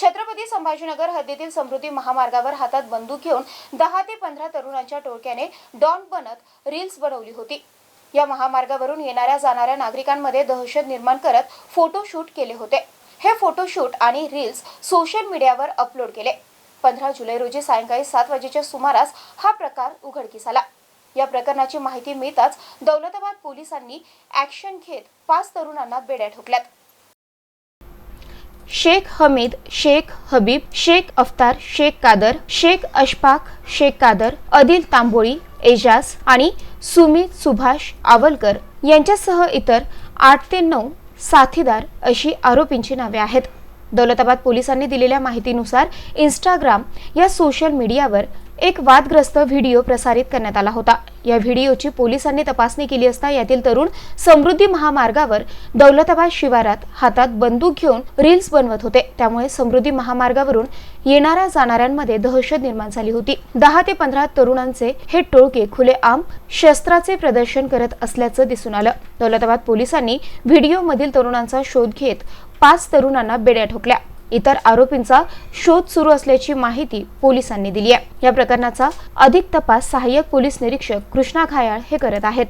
छत्रपती संभाजीनगर हद्दीतील समृद्धी महामार्गावर हातात बंदूक घेऊन दहा ते पंधरा तरुणांच्या टोळक्याने डॉन बनत रील्स बनवली होती. या महामार्गावरून येणाऱ्या जाणाऱ्या नागरिकांमध्ये दहशत निर्माण करत फोटोशूट केले होते. हे फोटोशूट आणि रील्स सोशल मीडियावर अपलोड केले. पंधरा जुलै रोजी सायंकाळी सात वाजेच्या सुमारास हा प्रकार उघडकीस आला. या प्रकरणाची माहिती मिळताच दौलताबाद पोलिसांनी ऍक्शन घेत पाच तरुणांना बेड्या ठोकल्यात. शेख हमीद शेख हबीब शेख अफ्तार शेख कादर शेख अशफाक शेख कादर अदिल तांबोळी एजाज आणि सुमित सुभाष आवलकर यांच्यासह इतर आठ ते नऊ साथीदार अशी आरोपींची नावे आहेत. दौलताबाद पोलिसांनी दिलेल्या माहितीनुसार इंस्टाग्राम या सोशल मीडियावर एक वादग्रस्त व्हिडिओ प्रसारित करण्यात आला होता. या व्हिडिओची पोलिसांनी तपासणी केली असता यातील तरुण समृद्धी महामार्गावर दौलताबाद शिवारात हातात बंदूक घेऊन रील्स बनवत होते. त्यामुळे समृद्धी महामार्गावरून येणाऱ्या जाणाऱ्यांमध्ये दहशत निर्माण झाली होती. दहा ते पंधरा तरुणांचे हे टोळके खुलेआम शस्त्राचे प्रदर्शन करत असल्याचं दिसून आलं. दौलताबाद पोलिसांनी व्हिडिओमधील तरुणांचा शोध घेत पाच तरुणांना बेड्या ठोकल्या. इतर आरोपींचा शोध सुरू असल्याची माहिती पोलिसांनी दिली आहे. या प्रकरणाचा अधिक तपास सहाय्यक पोलीस निरीक्षक कृष्णा घायाळ हे करत आहेत.